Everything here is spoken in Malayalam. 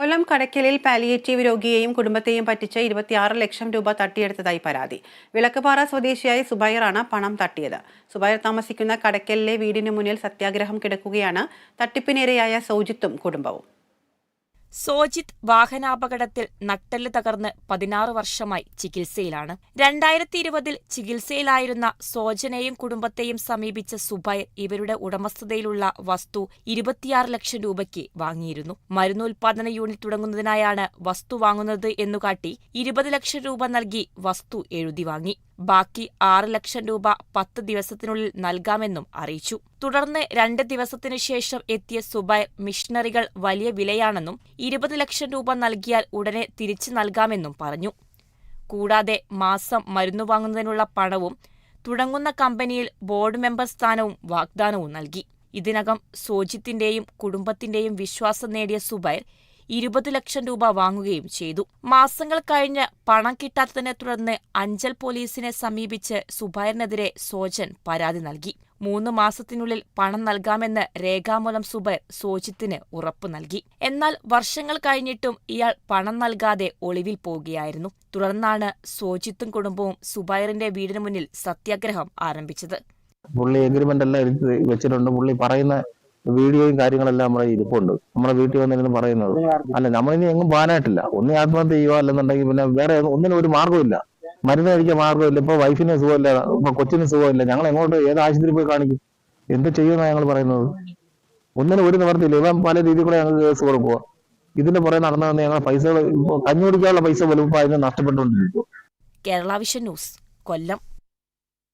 കൊല്ലം കടയ്ക്കലിൽ പാലിയേറ്റീവ് രോഗിയെയും കുടുംബത്തെയും പറ്റിച്ച് ഇരുപത്തിയാറ് ലക്ഷം രൂപ തട്ടിയെടുത്തതായി പരാതി. വിളക്കുപാറ സ്വദേശിയായ സുബൈറാണ് പണം തട്ടിയത്. സുബൈർ താമസിക്കുന്ന കടയ്ക്കലിലെ വീടിന് മുന്നിൽ സത്യാഗ്രഹം കിടക്കുകയാണ്. തട്ടിപ്പിനിരയായ സൗജിത്തും കുടുംബവും. സോജിത് വാഹനാപകടത്തിൽ നട്ടെല്ല് തകർന്ന് പതിനാറ് വർഷമായി ചികിത്സയിലാണ്. രണ്ടായിരത്തി ഇരുപതിൽ ചികിത്സയിലായിരുന്ന സോജനെയും കുടുംബത്തെയും സമീപിച്ച സുബൈർ ഇവരുടെ ഉടമസ്ഥതയിലുള്ള വസ്തു ഇരുപത്തിയാറ് ലക്ഷം രൂപയ്ക്ക് വാങ്ങിയിരുന്നു. മരുന്ന് ഉൽപാദന യൂണിറ്റ് തുടങ്ങുന്നതിനായാണ് വസ്തു വാങ്ങുന്നത് എന്നുകാട്ടി ഇരുപത് ലക്ഷം രൂപ നൽകി വസ്തു എഴുതി വാങ്ങി. ബാക്കി ആറ് ലക്ഷം രൂപ പത്ത് ദിവസത്തിനുള്ളിൽ നൽകാമെന്നും അറിയിച്ചു. തുടർന്ന് രണ്ട് ദിവസത്തിനു ശേഷം എത്തിയ സുബൈർ മിഷണറികൾ വലിയ വിലയാണെന്നും ഇരുപത് ലക്ഷം രൂപ നൽകിയാൽ ഉടനെ തിരിച്ചു നൽകാമെന്നും പറഞ്ഞു. കൂടാതെ മാസം മരുന്നു വാങ്ങുന്നതിനുള്ള പണവും തുടങ്ങുന്ന കമ്പനിയിൽ ബോർഡ് മെമ്പർ സ്ഥാനവും വാഗ്ദാനവും നൽകി. ഇതിനകം സോജിത്തിന്റെയും കുടുംബത്തിന്റെയും വിശ്വാസം നേടിയ സുബൈർ ഇരുപത് ലക്ഷം രൂപ വാങ്ങുകയും ചെയ്തു. മാസങ്ങൾ കഴിഞ്ഞ് പണം കിട്ടാത്തതിനെ തുടർന്ന് അഞ്ചൽ പോലീസിനെ സമീപിച്ച് സുബൈറിനെതിരെ സോജൻ പരാതി നൽകി. മൂന്ന് മാസത്തിനുള്ളിൽ പണം നൽകാമെന്ന് രേഖാമൂലം സുബൈർ സോജിത്തിന് ഉറപ്പു നൽകി. എന്നാൽ വർഷങ്ങൾ കഴിഞ്ഞിട്ടും ഇയാൾ പണം നൽകാതെ ഒളിവിൽ പോവുകയായിരുന്നു. തുടർന്നാണ് സോജിത്തും കുടുംബവും സുബൈറിന്റെ വീടിന് മുന്നിൽ സത്യാഗ്രഹം ആരംഭിച്ചത്. പുള്ളി എഗ്രിമെന്റ് എല്ലാം വെച്ചിട്ടുണ്ട്. പുള്ളി പറയുന്ന വീഡിയോയും കാര്യങ്ങളെല്ലാം നമ്മുടെ ഇരിപ്പുണ്ട്. നമ്മുടെ വീട്ടിൽ വന്നിരുന്ന് പറയുന്നത്. അല്ല നമ്മളിനി എങ്ങും പോകാനായിട്ടില്ല. ഒന്നും ആത്മഹത്യ ചെയ്യുക അല്ലെന്നുണ്ടെങ്കിൽ പിന്നെ വേറെ ഒന്നിനും ഒരു മാർഗമില്ല മരുന്ന് കഴിക്കാൻ മാർഗമില്ല. ഇപ്പൊ വൈഫിന് സുഖമില്ല ഇപ്പൊ കൊച്ചിന് സുഖമില്ല. ഞങ്ങൾ എങ്ങോട്ട് ഏത് ആശുപത്രി പോയി കാണിക്കും? എന്ത് ചെയ്യുമെന്നാണ് ഞങ്ങൾ പറയുന്നത്? ഒന്നിനും ഒരു നിവർത്തിയില്ല. ഇവൻ പല രീതിയിൽ കൂടെ ഞങ്ങൾക്ക് കേസ് കൊടുക്കുക. ഇതിന്റെ പുറകെ നടന്നു വന്ന് ഞങ്ങൾ പൈസകൾ ഇപ്പൊ കഞ്ഞി കുടിക്കാനുള്ള പൈസ വലുപ്പം അതിന് നഷ്ടപ്പെട്ടുകൊണ്ടിരിക്കും കേരള വിഷൻ ന്യൂസ് കൊല്ലം.